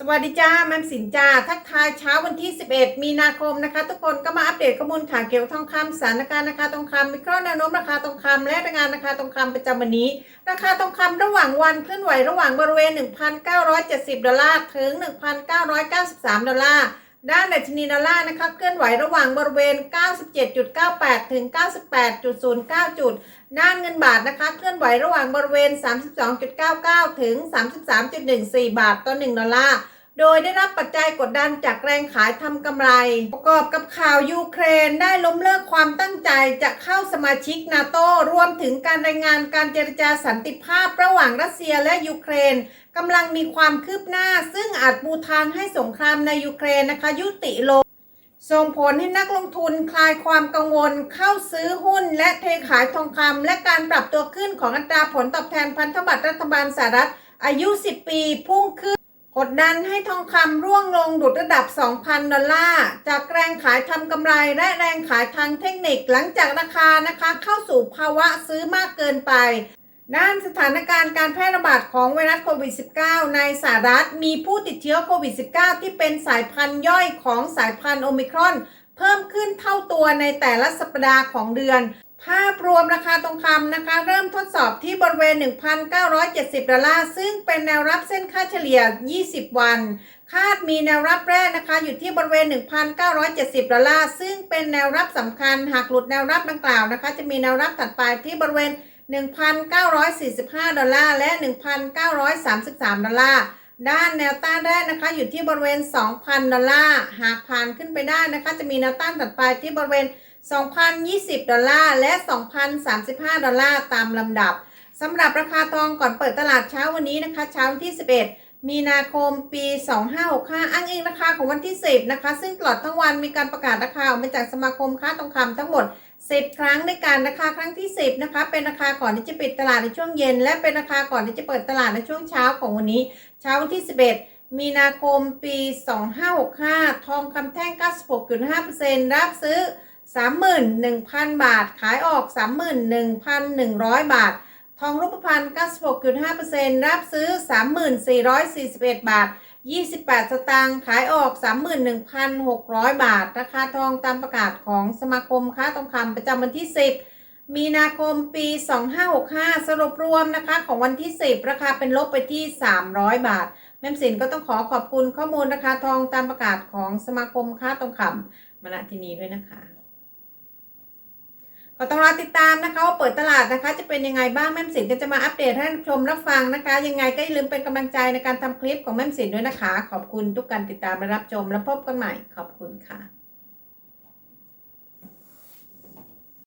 สวัสดีจ้าแมมสินจ้าทักทายเช้าวันที่ 11 มีนาคมนะคะ ทุกคนก็มาอัปเดตข้อมูลข่าวเกี่ยวกับทองคำสถานการณ์ราคาทองคำวิเคราะห์แนวโน้มราคาทองคำและรายงานราคาทองคำประจำวันนี้ ราคาทองคำระหว่างวันเคลื่อนไหวระหว่างบริเวณ 1,970 ดอลลาร์ถึง 1,993 ดอลลาร์ ด้านดัชนีดอลลาร์นะคะเคลื่อนไหวระหว่างบริเวณ 97.98 ถึง 98.09 จุด ด้านเงินบาทนะคะเคลื่อนไหวระหว่างบริเวณ 32.99 ถึง 33.14 บาทต่อ 1 ดอลลาร์ โดยได้รับปัจจัยกดดันจากแรงขายทำกำไร ประกอบกับข่าวยูเครนได้ล้มเลิกความตั้งใจจะเข้าสมาชิกนาโตรวมถึงการรายงานการเจรจาสันติภาพระหว่างรัสเซียและยูเครนกำลังมีความคืบหน้า ซึ่งอาจปูทางให้สงครามในยูเครนนะคะ ยุติลงส่งผลให้นักลงทุนคลายความกังวลเข้าซื้อหุ้น และเทขายทองคำและการปรับตัวขึ้นของอัตราผลตอบแทนพันธบัตรรัฐบาลสหรัฐอายุ 10 ปีพุ่งขึ้น กดดันให้ทองคำร่วงลงดุดระดับ 2,000 ดอลลาร์ จากแรงขายทำกำไรและแรงขายทางเทคนิคหลังจากราคานะคะเข้าสู่ภาวะซื้อมากเกินไป ด้านสถานการณ์การแพร่ระบาดของไวรัสโควิด -19 ในสหรัฐมีผู้ติดเชื้อโควิด -19 ที่เป็นสายพันธุ์ย่อยของสายพันธุ์โอมิครอน เพิ่มขึ้นเท่าตัวในแต่ละสัปดาห์ของเดือน ภาพรวมราคาทองคำนะคะ เริ่มทดสอบที่บริเวณ 1,970 ดอลลาร์ ซึ่งเป็นแนวรับเส้นค่าเฉลี่ย 20 วัน คาดมีแนวรับแรกนะคะ อยู่ที่บริเวณ 1,970 ดอลลาร์ ซึ่งเป็นแนวรับสำคัญ หากหลุดแนวรับดังกล่าวนะคะ จะมีแนวรับถัดไปที่บริเวณ 1,945 ดอลลาร์ และ 1,933 ดอลลาร์ด้านแนวต้านแรกนะคะอยู่ที่บริเวณ 2,000 ดอลลาร์ หากผ่านขึ้นไปได้นะคะ จะมีแนวต้านถัดไปที่บริเวณ 2,020 ดอลลาร์ และ 2,035 ดอลลาร์ตามลำดับสำหรับราคาทองก่อนเปิดตลาดเช้าวันนี้นะคะ เช้าวันที่ 11 มีนาคมปี 2565 อ้างอิงราคาของวันที่ 10 นะคะ ซึ่งตลอดทั้งวันมีการประกาศราคาออกมาจากสมาคมค้าทองคำทั้งหมด 10 ครั้งด้วยกันราคาครั้งที่ 10 นะคะ เป็นราคาก่อนที่จะปิดตลาดในช่วงเย็น และเป็นราคาก่อนที่จะเปิดตลาดในช่วงเช้าของวันนี้ เช้าวันที่ 11มีนาคมปี 2565 ทองคำแท่ง 96.5%รับซื้อ 31,000 บาท ขายออก 31,100 บาท ทองรูปพรรณ96.5%รับซื้อ 3441 บาท 28 สตางค์ขายออก 31,600 บาท ราคาทองตามประกาศของสมาคมค้าทองคำประจำวันที่ 10 มีนาคมปี 2565 สรุปรวมนะคะของวันที่ 10 ราคาเป็นลบไปที่ 300 บาท แม่มสินก็ต้องขอขอบคุณข้อมูลราคาทองตามประกาศของสมาคมค้าทองคำมาณที่นี้ด้วยนะคะ ก็ต้องรอติดตามนะคะว่าเปิดตลาดนะคะ จะเป็นยังไงบ้างแม่มสินก็จะมาอัปเดตให้ชมรับฟังนะคะ ยังไงก็อย่าลืมเป็นกำลังใจในการทำคลิปของแม่มสินด้วยนะคะ ขอบคุณทุกการติดตามและรับชมแล้วพบกันใหม่ขอบคุณค่ะ